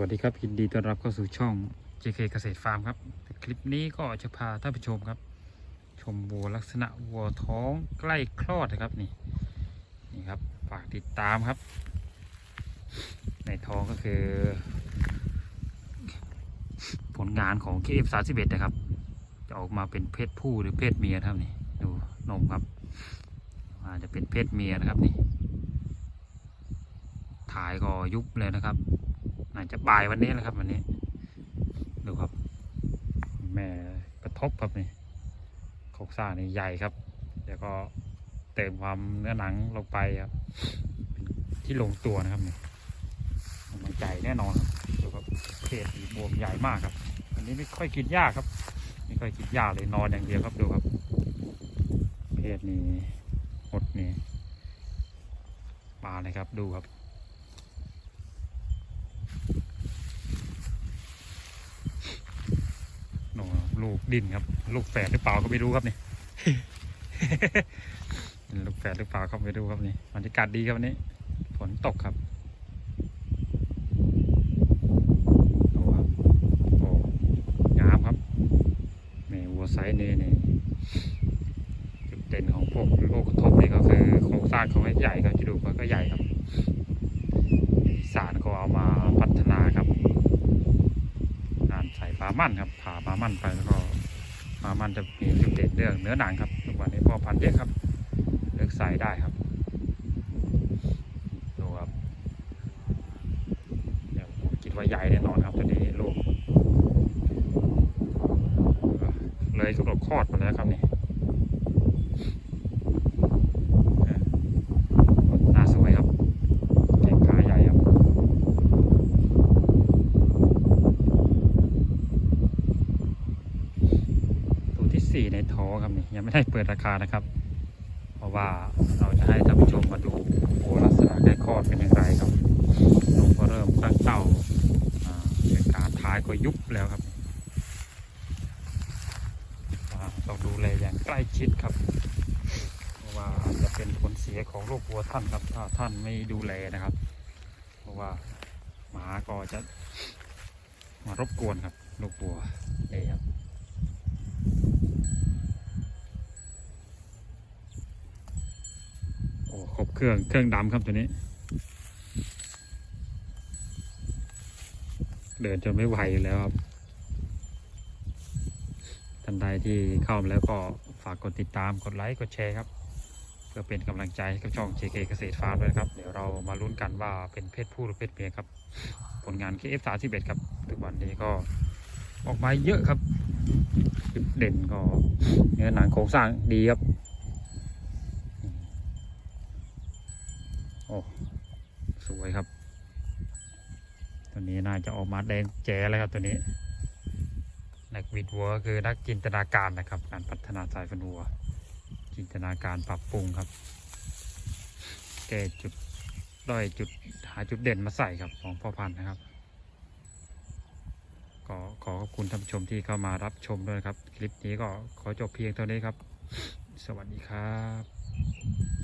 วัสดีครับยินดีต้อนรับเข้าสู่ช่อง JK เกษตรฟาร์มครับ คลิปนี้ก็จะพาท่านผู้ชมครับ ชมวัวลักษณะวัวท้องใกล้คลอดนะครับนี่นี่ครับฝากติดตามครับ ในท้องก็คือ ผลงานของ KF31 นะครับ จะออกมาเป็นเพศผู้หรือเพศเมียครับนี่ดูนมครับอาจจะเป็นเพศเมียนะครับนี่ถ่ายก็ยุบเลยนะครับ น่าจะบ่ายวันนี้แหละครับ วันนี้ ดูครับ แม่กระทบครับนี่โครงสร้างนี่ใหญ่ครับ แล้วก็เติมความเนื้อหนังลงไปครับ ที่ลงตัวนะครับนี่มันใหญ่แน่นอนครับดูครับเพดีบวมใหญ่มากครับ อันนี้ไม่ค่อยกินหญ้าครับ ไม่ค่อยกินหญ้าเลยนอนอย่างเดียวครับดูครับ เพศนี่หดนี่มาเลยครับดูครับ โน่ ลูกดินครับ ลูกแฝดหรือเปล่าก็ไม่รู้ครับนี่ลูกแฝดหรือเปล่าก็ไม่รู้ครับนี่บรรยากาศดีครับวันนี้ฝนตกครับโอ้ครับโอ้งามครับแมวัวไซส์นี่นี่จุดเด่นของพวกโลกกระทบนี่ก็คือโครงสร้างเขาใหญ่ครับจะดูมันก็ใหญ่ครับอีสานก็เอามาพัฒนาครับงานใส่ปลามั่นครับ ปลามันไปแล้วก็ปลามันจะมีจุดเด่นเรื่องเนื้อหนังครับทุกวันนี้พ่อพันธุ์เยอะครับเลือกใส่ได้ครับดูครับเดี๋ยวผมคิดว่าใหญ่แน่นอนครับตัวนี้ลูกเลยกำหนดคลอดมาแล้วครับนี่เออหน้าสวยครับแข้งขาใหญ่ครับ ตัวที่ สี่ในท้อครับนี่ยังไม่ได้เปิดราคานะครับ เพราะว่าเราจะให้ท่านผู้ชมมาดูโอลักษณะใกล้คลอดเป็นอย่างไรครับนมก็เริ่มตั้งเต้าอ่าเป็นการท้ายก็ยุบแล้วครับต้องดูแลอย่างใกล้ชิดครับ เพราะว่าจะเป็นผลเสียของโรควัวท่านครับ ถ้าท่านไม่ดูแลนะครับ เพราะว่าหมาก็จะมารบกวนครับ ลูกวัวเอยครับ อ้ครบเครื่องเครื่องดำครับตัวนี้ เดินจนไม่ไหวอยู่แล้วครับท่านใดที่เข้ามาแล้วก็ฝากกดติดตามกดไลค์กดแชร์ครับเพื่อเป็นกำลังใจให้กับช่อง JK เกษตรฟาร์มด้วยครับ เดี๋ยวเรามาลุ้นกันว่าเป็นเพศผู้หรือเพศเมียครับ ผลงาน KF31 ครับทุกวันนี้ก็ออกมาเยอะครับ เด่นก็เนื้อหนังโครงสร้างดีครับ โอ้ สวยครับ ตัวนี้น่าจะออกมาแดงแจ๋เลยครับตัวนี้นักวิดวัวคือนักจินตนาการนะครับ การพัฒนาสายฟันวัว จินตนาการปรับปรุงครับ แก้จุดด้อยจุดหาจุดเด่นมาใส่ครับของพ่อพันธุ์นะครับก็ขอขอบคุณท่านผู้ชมที่เข้ามารับชมด้วยครับ คลิปนี้ก็ขอจบเพียงเท่านี้ครับ สวัสดีครับ